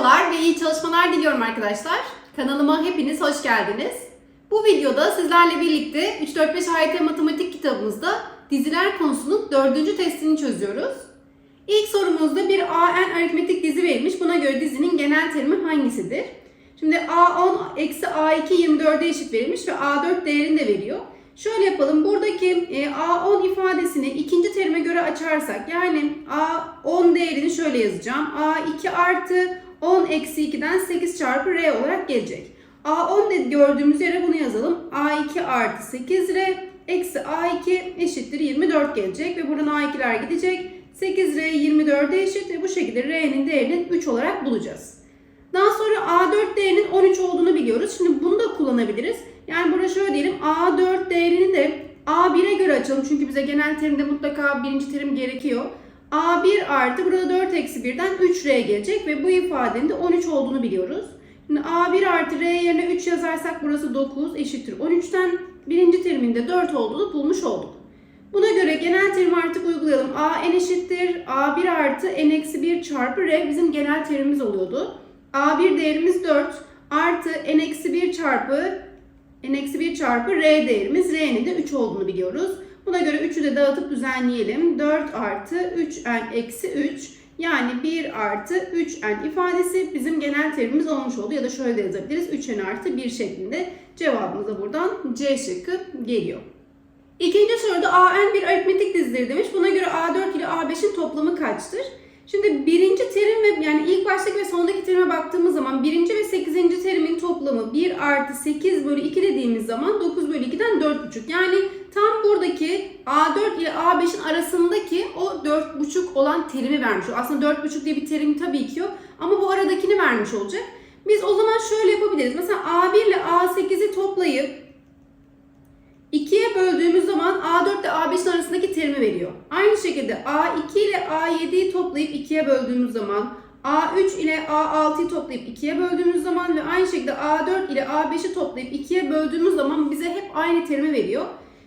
Merhabalar ve iyi çalışmalar diliyorum arkadaşlar. Kanalıma hepiniz hoş geldiniz. Bu videoda sizlerle birlikte 3-4-5 harita matematik kitabımızda diziler konusunun dördüncü testini çözüyoruz. İlk sorumuzda bir AN aritmetik dizi verilmiş. Buna göre dizinin genel terimi hangisidir? Şimdi A10 eksi A2 24'e eşit verilmiş ve A4 değerini de veriyor. Şöyle yapalım. Buradaki e, A10 ifadesini ikinci terime göre açarsak yani A10 değerini şöyle yazacağım. A2 artı 10 eksi 2'den 8 çarpı R olarak gelecek. A10 de gördüğümüz yere bunu yazalım. A2 artı 8R eksi A2 eşittir 24 gelecek ve buradan A2'ler gidecek. 8R 24'e eşit ve bu şekilde R'nin değerinin 3 olarak bulacağız. Daha sonra A4 değerinin 13 olduğunu biliyoruz. Şimdi bunu da kullanabiliriz. Yani burada şöyle diyelim A4 değerini de A1'e göre açalım. Çünkü bize genel terimde mutlaka birinci terim gerekiyor. A1 artı burada 4 eksi 1'den 3R gelecek ve bu ifadenin de 13 olduğunu biliyoruz. Şimdi A1 artı R yerine 3 yazarsak burası 9 eşittir 13'ten birinci terimin de 4 olduğunu bulmuş olduk. Buna göre genel terimi artık uygulayalım. A n eşittir A1 artı n eksi 1 çarpı R bizim genel terimimiz oluyordu. A1 değerimiz 4 artı n eksi 1 çarpı n eksi 1 çarpı R değerimiz R'nin de 3 olduğunu biliyoruz. Buna göre 3'ü de dağıtıp düzenleyelim. 4 artı 3n eksi 3 yani 1 artı 3n ifadesi bizim genel terimimiz olmuş oldu. Ya da şöyle de yazabiliriz. 3n artı 1 şeklinde cevabımız da buradan C şıkkı geliyor. İkinci soruda AN bir aritmetik dizidir demiş. Buna göre A4 ile A5'in toplamı kaçtır? Şimdi birinci terim ve yani ilk baştaki ve sondaki terime baktığımız zaman birinci ve sekizinci terimin toplamı 1 artı 8 bölü 2 dediğimiz zaman 9 bölü 2'den 4,5. Yani tam buradaki A4 ile A5'in arasındaki o 4,5 olan terimi vermiş. Aslında 4,5 diye bir terim tabii ki yok ama bu aradakini vermiş olacak. Biz o zaman şöyle yapabiliriz. Mesela A1 ile A8'i toplayıp 2'ye böldüğümüz zaman A4 ile A5'in arasındaki terimi veriyor. Aynı şekilde A2 ile A7'yi toplayıp 2'ye böldüğümüz zaman A3 ile A6'yı toplayıp 2'ye böldüğümüz zaman ve aynı şekilde A4 ile A5'i toplayıp 2'ye böldüğümüz zaman bize hep aynı terimi veriyor.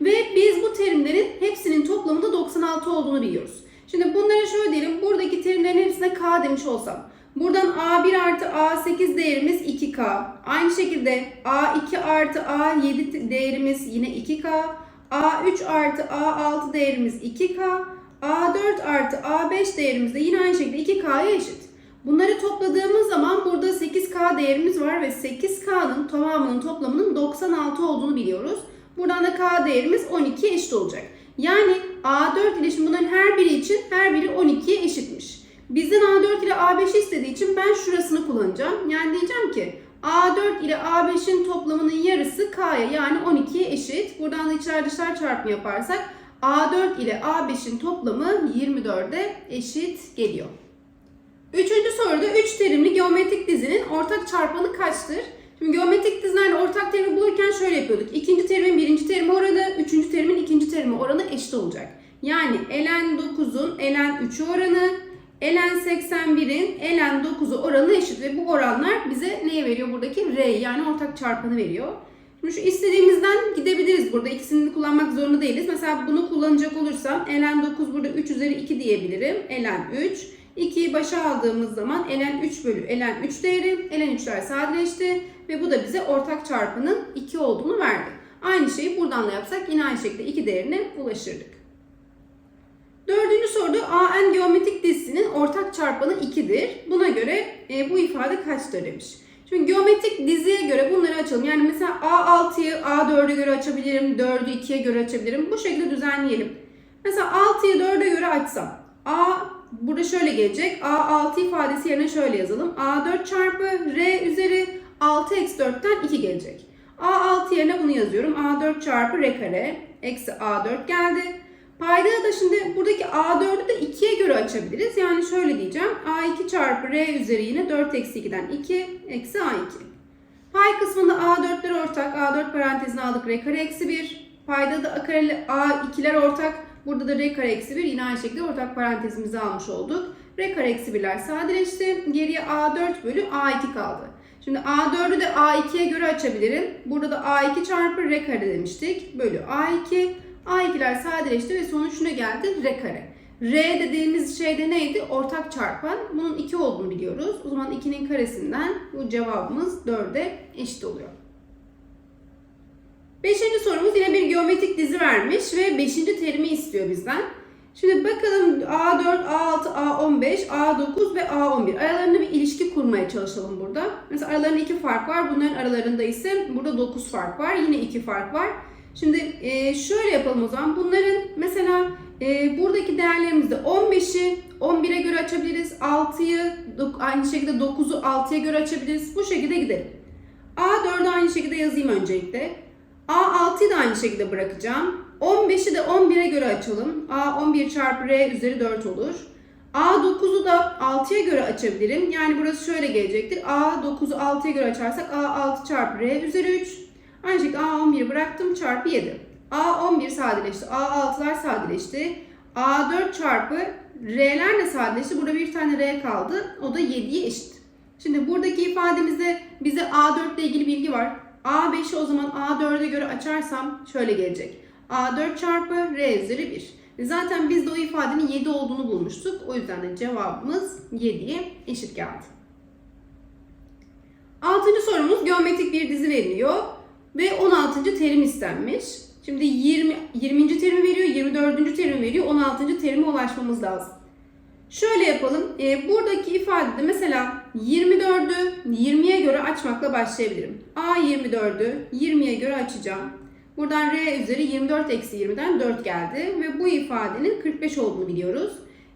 Ve biz bu terimlerin hepsinin toplamında 96 olduğunu biliyoruz. Şimdi bunlara şöyle diyelim. Buradaki terimlerin hepsine K demiş olsam. Buradan A1 artı A8 değerimiz 2K. Aynı şekilde A2 artı A7 değerimiz yine 2K. A3 artı A6 değerimiz 2K. A4 artı A5 değerimiz de yine aynı şekilde 2K'ya eşit. Bunları topladığımız zaman burada 8K değerimiz var ve 8K'nın tamamının toplamının 96 olduğunu biliyoruz. Buradan da K değerimiz 12 eşit olacak. Yani A4 ile şimdi bunların her biri için her biri 12'ye eşitmiş. Bizden A4 ile A5 istediği için ben şurasını kullanacağım. Yani diyeceğim ki A4 ile A5'in toplamının yarısı K'ya yani 12'ye eşit. Buradan da içler dışlar çarpımı yaparsak A4 ile A5'in toplamı 24'e eşit geliyor. Üçüncü soruda 3 terimli geometrik dizinin ortak çarpanı kaçtır? Şimdi geometrik dizilerle ortak terimi bulurken şöyle yapıyorduk. İkinci terimin birinci terimi oranı, üçüncü terimin ikinci terimi oranı eşit olacak. Yani ln 9'un ln 3'ü oranı, ln 81'in ln 9'u oranı eşit ve bu oranlar bize neyi veriyor? Buradaki r yani ortak çarpanı veriyor. Şimdi şu istediğimizden gidebiliriz burada. İkisini kullanmak zorunda değiliz. Mesela bunu kullanacak olursam ln 9 burada 3 üzeri 2 diyebilirim. ln 3. 2'yi başa aldığımız zaman ln 3 bölü ln 3 değeri. ln 3'ler sadeleşti ve bu da bize ortak çarpanın 2 olduğunu verdi. Aynı şeyi buradan da yapsak yine aynı şekilde 2 değerine ulaşırdık. Soruda AN geometrik dizisinin ortak çarpanı 2'dir. Buna göre e, bu ifade kaçtır demiş. Şimdi geometrik diziye göre bunları açalım. Yani mesela A6'yı A4'e göre açabilirim, 4'ü 2'ye göre açabilirim. Bu şekilde düzenleyelim. Mesela 6'yı 4'e göre açsam. A burada şöyle gelecek. A6 ifadesi yerine şöyle yazalım. A4 çarpı R üzeri 6 eksi 4'ten 2 gelecek. A6 yerine bunu yazıyorum. A4 çarpı R kare eksi A4 geldi. Paydada da şimdi buradaki A4'ü de 2'ye göre açabiliriz. Yani şöyle diyeceğim. A2 çarpı R üzeri yine 4 eksi 2'den 2 eksi A2. Pay kısmında A4'ler ortak. A4 parantezine aldık R kare eksi 1. Payda da A kareli A2'ler ortak. Burada da R kare eksi 1. Yine aynı şekilde ortak parantezimizi almış olduk. R kare eksi 1'ler sadeleşti. Geriye A4 bölü A2 kaldı. Şimdi A4'ü de A2'ye göre açabilirim. Burada da A2 çarpı R kare demiştik. Bölü A2. A2'ler sadeleşti ve sonuç ne geldi? R kare. R dediğimiz şey de neydi? Ortak çarpan. Bunun 2 olduğunu biliyoruz. O zaman 2'nin karesinden bu cevabımız 4'e eşit oluyor. Beşinci sorumuz yine bir geometrik dizi vermiş ve beşinci terimi istiyor bizden. Şimdi bakalım A4, A6, A15, A9 ve A11. Aralarında bir ilişki kurmaya çalışalım burada. Mesela aralarında iki fark var. Bunların aralarında ise burada 9 fark var. Yine iki fark var. Şimdi e, şöyle yapalım o zaman. Bunların mesela e, buradaki değerlerimizde 15'i 11'e göre açabiliriz. 6'yı aynı şekilde 9'u 6'ya göre açabiliriz. Bu şekilde gidelim. A4'ü aynı şekilde yazayım öncelikle. A6'yı da aynı şekilde bırakacağım. 15'i de 11'e göre açalım. A 11 çarpı R üzeri 4 olur. A9'u da 6'ya göre açabilirim. Yani burası şöyle gelecektir. A9'u 6'ya göre açarsak A6 çarpı R üzeri 3. Aynı şekilde A11'i bıraktım çarpı 7. A11 sadeleşti. A6'lar sadeleşti. A4 çarpı R'ler de sadeleşti. Burada bir tane R kaldı. O da 7'ye eşit. Şimdi buradaki ifademizde bize A4 ile ilgili bilgi var. A5'i o zaman A4'e göre açarsam şöyle gelecek. A4 çarpı R üzeri 1. Zaten biz de o ifadenin 7 olduğunu bulmuştuk. O yüzden de cevabımız 7'ye eşit geldi. Altıncı sorumuz geometrik bir dizi veriliyor ve 16. terim istenmiş. Şimdi 20, 20. terimi veriyor, 24. terimi veriyor, 16. terime ulaşmamız lazım. Şöyle yapalım. E, buradaki ifadede mesela 24'ü 20'ye göre açmakla başlayabilirim. A 24'ü 20'ye göre açacağım. Buradan R üzeri 24 eksi 20'den 4 geldi. Ve bu ifadenin 45 olduğunu biliyoruz.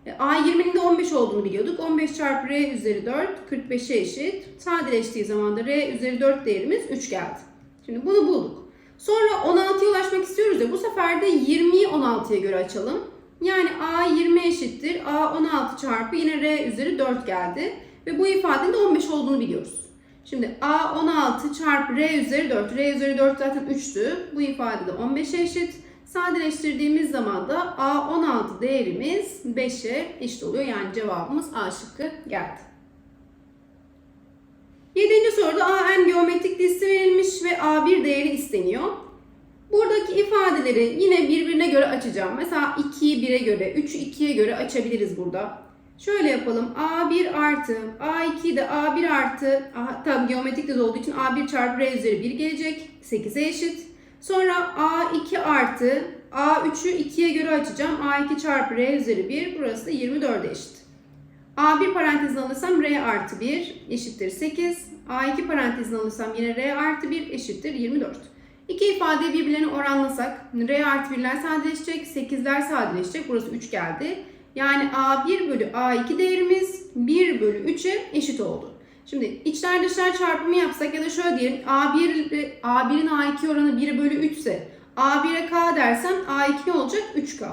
E, A 20'nin de 15 olduğunu biliyorduk. 15 çarpı R üzeri 4 45'e eşit. Sadeleştiği zaman da R üzeri 4 değerimiz 3 geldi. Şimdi bunu bulduk. Sonra 16'ya ulaşmak istiyoruz ya bu sefer de 20'yi 16'ya göre açalım. Yani A 20 eşittir. A 16 çarpı yine R üzeri 4 geldi. Ve bu ifadenin de 15 olduğunu biliyoruz. Şimdi A 16 çarpı R üzeri 4. R üzeri 4 zaten 3'tü. Bu ifade de 15'e eşit. Sadeleştirdiğimiz zaman da A 16 değerimiz 5'e eşit oluyor. Yani cevabımız A şıkkı geldi. Yedinci soruda AN geometrik dizisi verilmiş ve A1 değeri isteniyor. Buradaki ifadeleri yine birbirine göre açacağım. Mesela 2'yi 1'e göre, 3'ü 2'ye göre açabiliriz burada. Şöyle yapalım. A1 artı, A2 de A1 artı, tabi geometrik de olduğu için A1 çarpı R üzeri 1 gelecek. 8'e eşit. Sonra A2 artı, A3'ü 2'ye göre açacağım. A2 çarpı R üzeri 1, burası da 24'e eşit. A1 parantezine alırsam R artı 1 eşittir 8. A2 parantezine alırsam yine R artı 1 eşittir 24. İki ifadeyi birbirlerine oranlasak R artı 1'ler sadeleşecek, 8'ler sadeleşecek. Burası 3 geldi. Yani A1 bölü A2 değerimiz 1 bölü 3'e eşit oldu. Şimdi içler dışlar çarpımı yapsak ya da şöyle diyelim A1 A1'in A2 oranı 1 bölü 3 ise A1'e K dersen A2 ne olacak? 3K.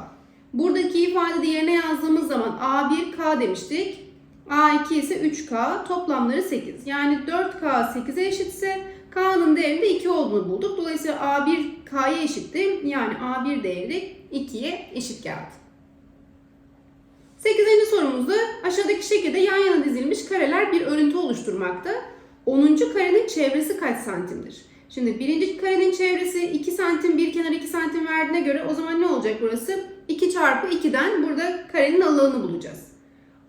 Buradaki ifade yerine yazdığımız zaman A1 K demiştik. A2 ise 3K. Toplamları 8. Yani 4K 8'e eşitse K'nın değeri de 2 olduğunu bulduk. Dolayısıyla A1 K'ya eşitti. Yani A1 değeri 2'ye eşit geldi. 8. sorumuzda aşağıdaki şekilde yan yana dizilmiş kareler bir örüntü oluşturmakta. 10. karenin çevresi kaç santimdir? Şimdi birinci karenin çevresi 2 santim, bir kenar 2 santim verdiğine göre o zaman ne olacak burası? 2 çarpı 2'den burada karenin alanını bulacağız.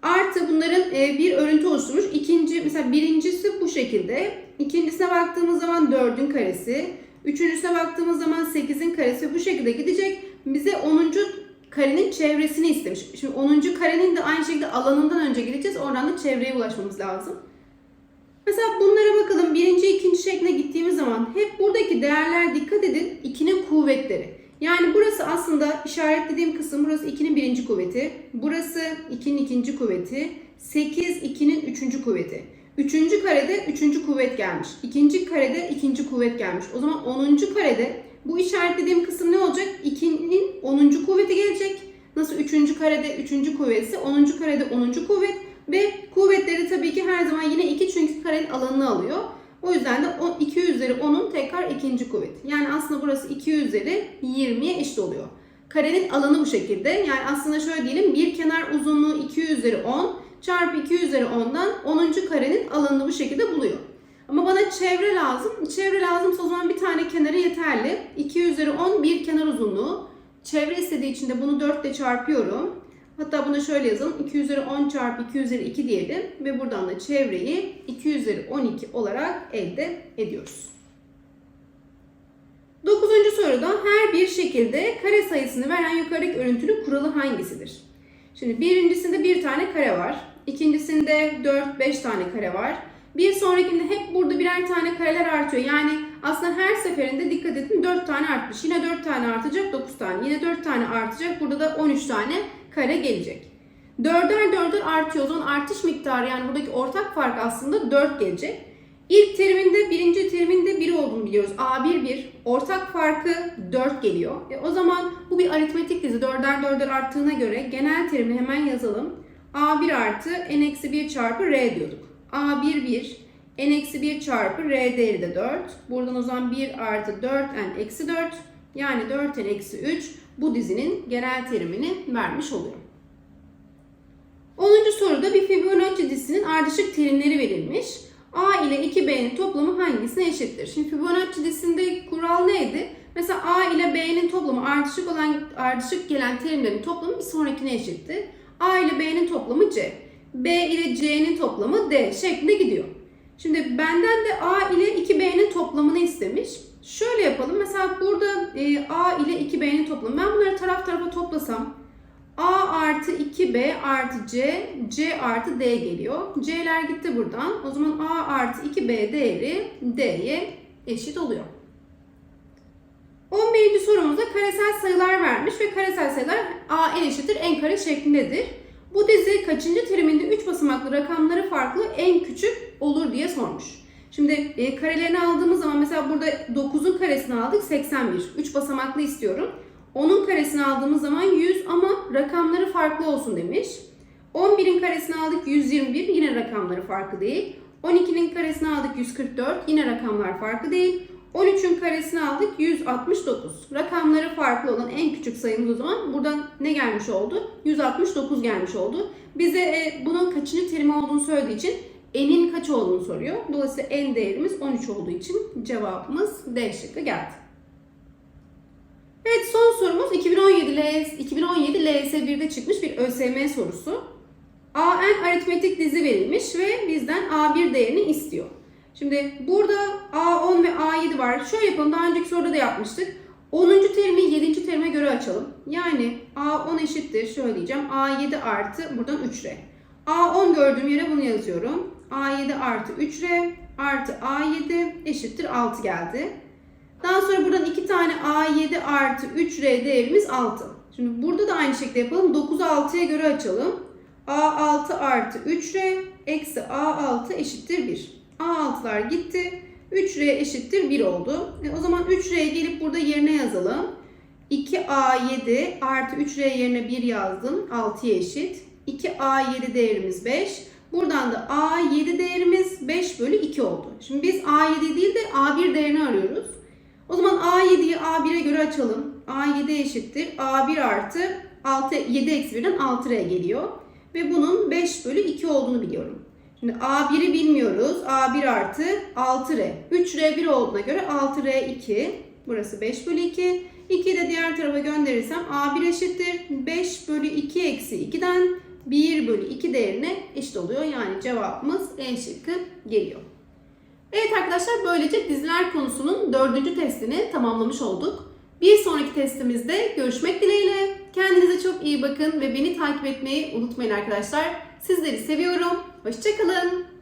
Artı bunların e, bir örüntü oluşturmuş. İkinci, mesela birincisi bu şekilde. İkincisine baktığımız zaman 4'ün karesi. Üçüncüsüne baktığımız zaman 8'in karesi bu şekilde gidecek. Bize 10. karenin çevresini istemiş. Şimdi 10. karenin de aynı şekilde alanından önce gideceğiz. Oradan da çevreye ulaşmamız lazım. Mesela bunlara bakalım. Birinci, ikinci şekline gittiğimiz zaman hep buradaki değerler dikkat edin. 2'nin kuvvetleri. Yani burası aslında işaretlediğim kısım burası 2'nin birinci kuvveti. Burası 2'nin ikinci kuvveti. 8 2'nin üçüncü kuvveti. Üçüncü karede üçüncü kuvvet gelmiş. İkinci karede ikinci kuvvet gelmiş. O zaman 10. karede bu işaretlediğim kısım ne olacak? 2'nin 10. kuvveti gelecek. Nasıl 3. karede 3. kuvvet ise 10. karede 10. kuvvet ve kuvvetleri tabii ki her zaman yine 2 çünkü karenin alanını alıyor. O yüzden de 2 üzeri 10'un tekrar ikinci kuvvet. Yani aslında burası 2 üzeri 20'ye eşit oluyor. Karenin alanı bu şekilde. Yani aslında şöyle diyelim bir kenar uzunluğu 2 üzeri 10 çarpı 2 üzeri 10'dan 10. karenin alanını bu şekilde buluyor. Ama bana çevre lazım. Çevre lazımsa o zaman bir tane kenarı yeterli. 2 üzeri 10 bir kenar uzunluğu. Çevre istediği için de bunu 4 ile çarpıyorum. Hatta buna şöyle yazalım. 2 üzeri 10 çarpı 2 üzeri 2 diyelim. Ve buradan da çevreyi 2 üzeri 12 olarak elde ediyoruz. Dokuzuncu soruda her bir şekilde kare sayısını veren yukarıdaki örüntünün kuralı hangisidir? Şimdi birincisinde bir tane kare var. İkincisinde 4-5 tane kare var. Bir sonrakinde hep burada birer tane kareler artıyor. Yani aslında her seferinde dikkat edin 4 tane artmış. Yine 4 tane artacak 9 tane. Yine 4 tane artacak. Burada da 13 tane kare gelecek. Dörder dörder artıyor. O artış miktarı yani buradaki ortak fark aslında 4 gelecek. İlk teriminde birinci teriminde 1 olduğunu biliyoruz. A1 1. Ortak farkı 4 geliyor. E o zaman bu bir aritmetik dizi. Dörder dörder arttığına göre genel terimi hemen yazalım. A1 artı n-1 çarpı r diyorduk. A1 1. n-1 çarpı r değeri de 4. Buradan o zaman 1 artı 4 n eksi 4. Yani 4 n eksi 3 bu dizinin genel terimini vermiş oluyor. 10. soruda bir Fibonacci dizisinin ardışık terimleri verilmiş. A ile 2B'nin toplamı hangisine eşittir? Şimdi Fibonacci dizisinde kural neydi? Mesela A ile B'nin toplamı ardışık olan ardışık gelen terimlerin toplamı bir sonrakine eşitti. A ile B'nin toplamı C. B ile C'nin toplamı D şeklinde gidiyor. Şimdi benden de A ile 2B'nin toplamını istemiş. Şöyle yapalım. Mesela burada e, A ile 2B'nin toplamı. Ben bunları taraf tarafa toplasam A artı 2B artı C, C artı D geliyor. C'ler gitti buradan. O zaman A artı 2B değeri D'ye eşit oluyor. 11. sorumuzda karesel sayılar vermiş ve karesel sayılar A en eşittir en kare şeklindedir. Bu dizi kaçıncı teriminde 3 basamaklı rakamları farklı en küçük olur diye sormuş. Şimdi e, karelerini aldığımız zaman mesela burada 9'un karesini aldık 81. 3 basamaklı istiyorum. 10'un karesini aldığımız zaman 100 ama rakamları farklı olsun demiş. 11'in karesini aldık 121 yine rakamları farklı değil. 12'nin karesini aldık 144 yine rakamlar farklı değil. 13'ün karesini aldık 169. Rakamları farklı olan en küçük sayımız o zaman buradan ne gelmiş oldu? 169 gelmiş oldu. Bize e, bunun kaçıncı terimi olduğunu söylediği için n'in kaç olduğunu soruyor. Dolayısıyla n değerimiz 13 olduğu için cevabımız D şıkkı geldi. Evet son sorumuz 2017 LS, 2017 LS1'de çıkmış bir ÖSYM sorusu. AN aritmetik dizi verilmiş ve bizden A1 değerini istiyor. Şimdi burada A10 ve A7 var. Şöyle yapalım daha önceki soruda da yapmıştık. 10. terimi 7. terime göre açalım. Yani A10 eşittir şöyle diyeceğim. A7 artı buradan 3R. A10 gördüğüm yere bunu yazıyorum. A7 artı 3R artı A7 eşittir 6 geldi. Daha sonra buradan 2 tane A7 artı 3R değerimiz 6. Şimdi burada da aynı şekilde yapalım. 9'u 6'ya göre açalım. A6 artı 3R eksi A6 eşittir 1. A6'lar gitti. 3R eşittir 1 oldu. E o zaman 3R'ye gelip burada yerine yazalım. 2A7 artı 3R yerine 1 yazdım. 6'ya eşit. 2A7 değerimiz 5. Buradan da A7 değerimiz 5 bölü 2 oldu. Şimdi biz A7 değil de A1 değerini arıyoruz. O zaman A7'yi A1'e göre açalım. A7 eşittir. A1 artı 6, 7 eksi 1'den 6R geliyor. Ve bunun 5 bölü 2 olduğunu biliyorum. Şimdi A1'i bilmiyoruz. A1 artı 6R. 3R 1 olduğuna göre 6R 2. Burası 5 bölü 2. 2'yi de diğer tarafa gönderirsem A1 eşittir. 5 bölü 2 eksi 2'den 1 bölü 2 değerine eşit oluyor. Yani cevabımız E şıkkı geliyor. Evet arkadaşlar böylece diziler konusunun dördüncü testini tamamlamış olduk. Bir sonraki testimizde görüşmek dileğiyle. Kendinize çok iyi bakın ve beni takip etmeyi unutmayın arkadaşlar. Sizleri seviyorum. Hoşçakalın.